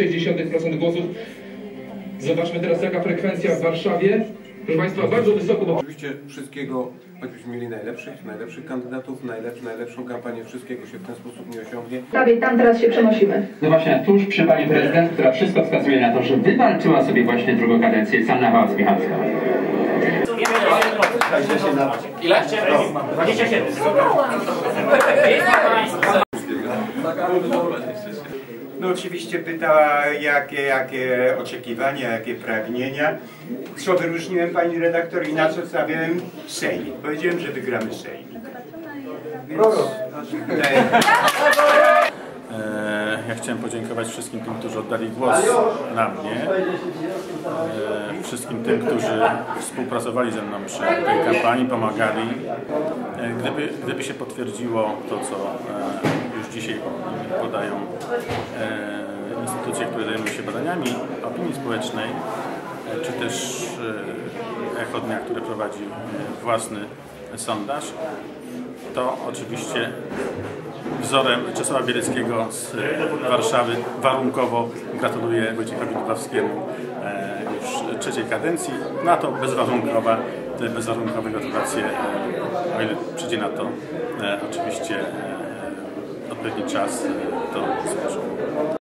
0,6% głosów. Zobaczmy teraz jaka frekwencja w Warszawie. Proszę Państwa, bardzo wysoko, bo Oczywiście wszystkiego, choćbyśmy mieli najlepszych, najlepszych kandydatów, najlepsz, najlepszą kampanię, wszystkiego się w ten sposób nie osiągnie. Prawie tam teraz się przenosimy. No właśnie, tuż przy pani prezydent, która wszystko wskazuje na to, że wywalczyła sobie właśnie drugą kadencję, Sanna Wałas-Michalska. No oczywiście pytała, jakie, jakie oczekiwania, jakie pragnienia. Co wyróżniłem pani redaktor i na co stawiałem Sejmik. Powiedziałem, że wygramy Sejmik. Więc, Ja chciałem podziękować wszystkim tym, którzy oddali głos na mnie, e, wszystkim tym, którzy współpracowali ze mną przy tej kampanii, pomagali. E, Gdyby, gdyby się potwierdziło to, co e, już dzisiaj podają instytucje, które zajmują się badaniami opinii społecznej, czy też Echo Dnia, które prowadzi własny sondaż, to oczywiście wzorem Czesława Bieleckiego z Warszawy warunkowo gratuluję Wojciechowi Dubawskiemu e, już trzeciej kadencji. Na to bezwarunkowa, te bezwarunkowe gratulacje, e, o ile przyjdzie na to e, oczywiście odpowiedni czas, to złożę.